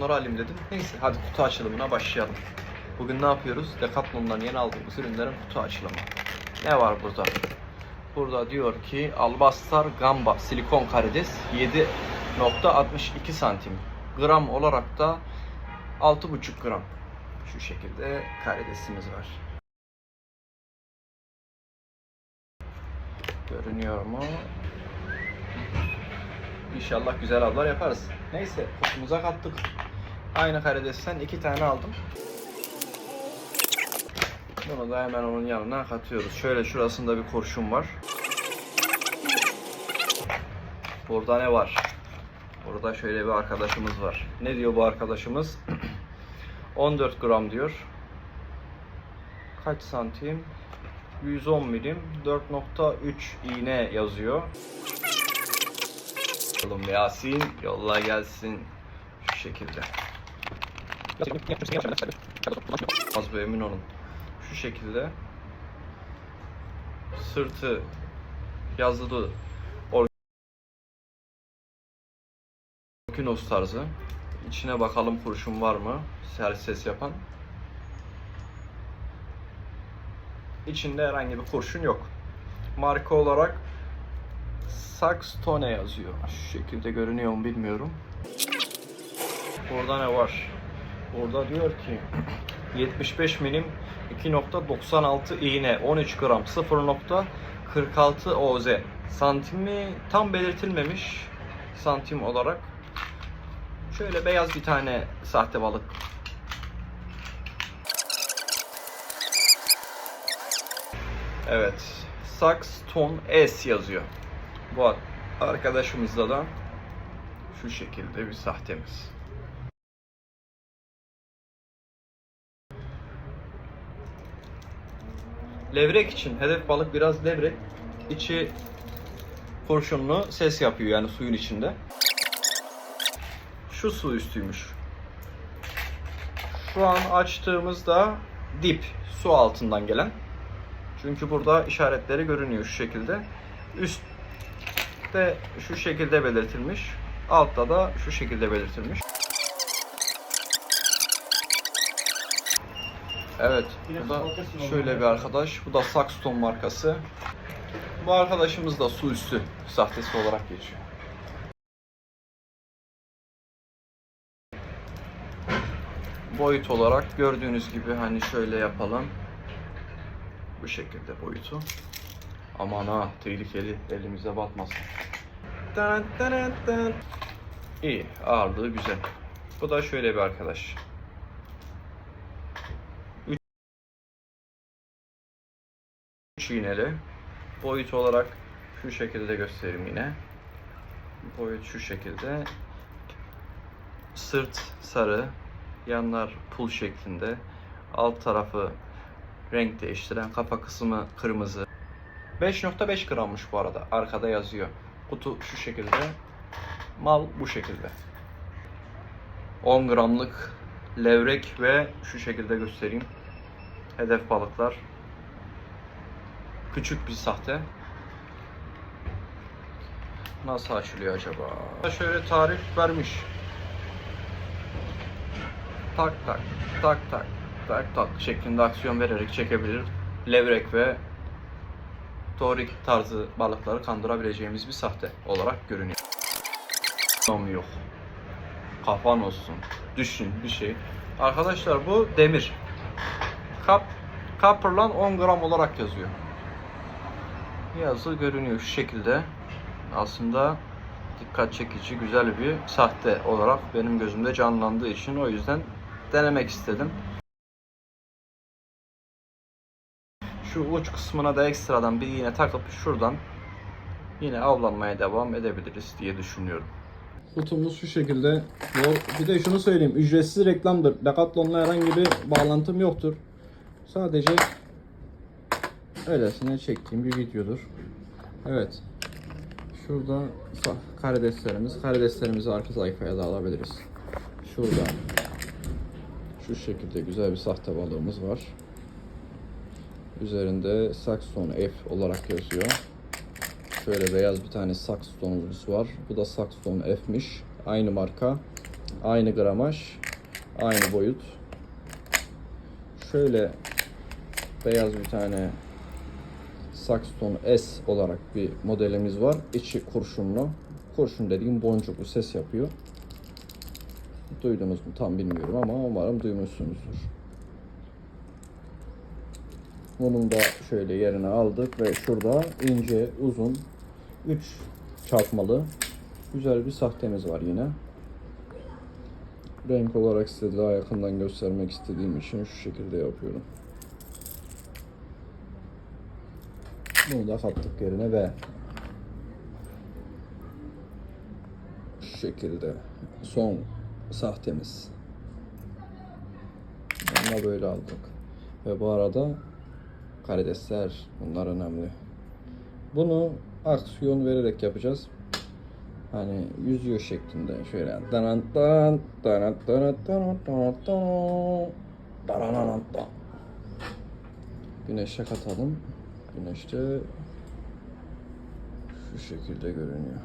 Bunları alayım dedim. Neyse hadi kutu açılımına başlayalım. Bugün ne yapıyoruz? Decathlon'dan yeni aldığımız ürünlerin kutu açılımı. Ne var burada? Burada diyor ki Albastar Gamba silikon karides 7.62 santim. Gram olarak da 6.5 gram. Şu şekilde karidesimiz var. Görünüyor mu? İnşallah güzel avlar yaparız. Neyse kutumuza kattık. Aynı karidesten iki tane aldım. Bunu da hemen onun yanına katıyoruz. Şöyle şurasında bir kurşun var. Burada ne var? Burada şöyle bir arkadaşımız var. Ne diyor bu arkadaşımız? 14 gram diyor. Kaç santim? 110 milim 4.3 iğne yazıyor. Bakalım Yasin yolla gelsin şu şekilde. Az bir emin olun. Şu şekilde sırtı yazılı Orkinos tarzı. İçine bakalım kurşun var mı? Ser ses yapan. İçinde herhangi bir kurşun yok. Marka olarak Saxtone yazıyor. Şu şekilde görünüyor mu bilmiyorum. Burada ne var? Burada diyor ki 75 milim 2.96 iğne 13 gram 0.46 oz santimi tam belirtilmemiş santim olarak şöyle beyaz bir tane sahte balık Evet. Saxton S yazıyor. Bu arkadaşımızda da şu şekilde bir sahtemiz. Levrek için hedef balık biraz levrek. İçi kurşunlu ses yapıyor yani suyun içinde. Şu su üstüymüş. Şu an açtığımızda dip su altından gelen. Çünkü burada işaretleri görünüyor şu şekilde. Üstte şu şekilde belirtilmiş. Altta da şu şekilde belirtilmiş. Evet, bu da şöyle bir arkadaş. Bu da Saxton markası. Bu arkadaşımız da su üstü sahtesi olarak geçiyor. Boyut olarak gördüğünüz gibi hani şöyle yapalım. Bu şekilde boyutu. Aman ha tehlikeli elimize batmasın. İyi ağırlığı güzel. Bu da şöyle bir arkadaş. Üç iğneli. Boyut olarak şu şekilde göstereyim yine. Boyut şu şekilde. Sırt sarı, yanlar pul şeklinde. Alt tarafı renk değiştiren kafa kısmı kırmızı. 5.5 grammış bu arada. Arkada yazıyor. Kutu şu şekilde. Mal bu şekilde. 10 gramlık levrek ve şu şekilde göstereyim. Hedef balıklar. Küçük bir sahte. Nasıl açılıyor acaba? Şöyle tarif vermiş. Tak tak tak tak tak tak şeklinde aksiyon vererek çekebilir. Levrek ve torik tarzı balıkları kandırabileceğimiz bir sahte olarak görünüyor. Tam yok. Kafan olsun. Düşün bir şey. Arkadaşlar bu demir. Kap Copper'lan 10 gram olarak yazıyor. Yazı görünüyor şu şekilde. Aslında dikkat çekici güzel bir sahte olarak benim gözümde canlandığı için o yüzden denemek istedim. Şu uç kısmına da ekstradan bir iğne takıp şuradan yine avlanmaya devam edebiliriz diye düşünüyorum. Kutumuz şu şekilde. Bir de şunu söyleyeyim. Ücretsiz reklamdır. Decathlon'la herhangi bir bağlantım yoktur. Sadece öylesine çektiğim bir videodur. Evet. Şurada karideslerimiz. Karideslerimizi arka sayfaya da alabiliriz. Şurada şu şekilde güzel bir sahte balığımız var. Üzerinde Saxon F olarak yazıyor. Şöyle beyaz bir tane Saxon'umuz var. Bu da Saxon F'miş. Aynı marka. Aynı gramaj, aynı boyut. Şöyle beyaz bir tane Saxton S olarak bir modelimiz var. İçi kurşunlu. Kurşun dediğim boncuklu ses yapıyor. Duydunuz mu tam bilmiyorum ama umarım duymuşsunuzdur. Bunun da şöyle yerine aldık ve şurada ince, uzun 3 çarpmalı güzel bir sahtemiz var yine. Renk olarak size daha yakından göstermek istediğim için şu şekilde yapıyorum. Bunu da kattık yerine ve şu şekilde son sahtemiz. Bunu böyle aldık. Ve bu arada karidesler bunlar önemli. Bunu aksiyon vererek yapacağız. Hani yüzüyor şeklinde şöyle danan danan danan danan danan danan danan danan. Güneşe katalım. Güneşte şu şekilde görünüyor.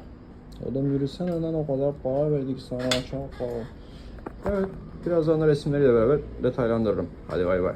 Oğlum yürüsene lan o kadar para verdik sana çok para. Evet birazdan da resimleriyle beraber detaylandırırım. Hadi bay bay.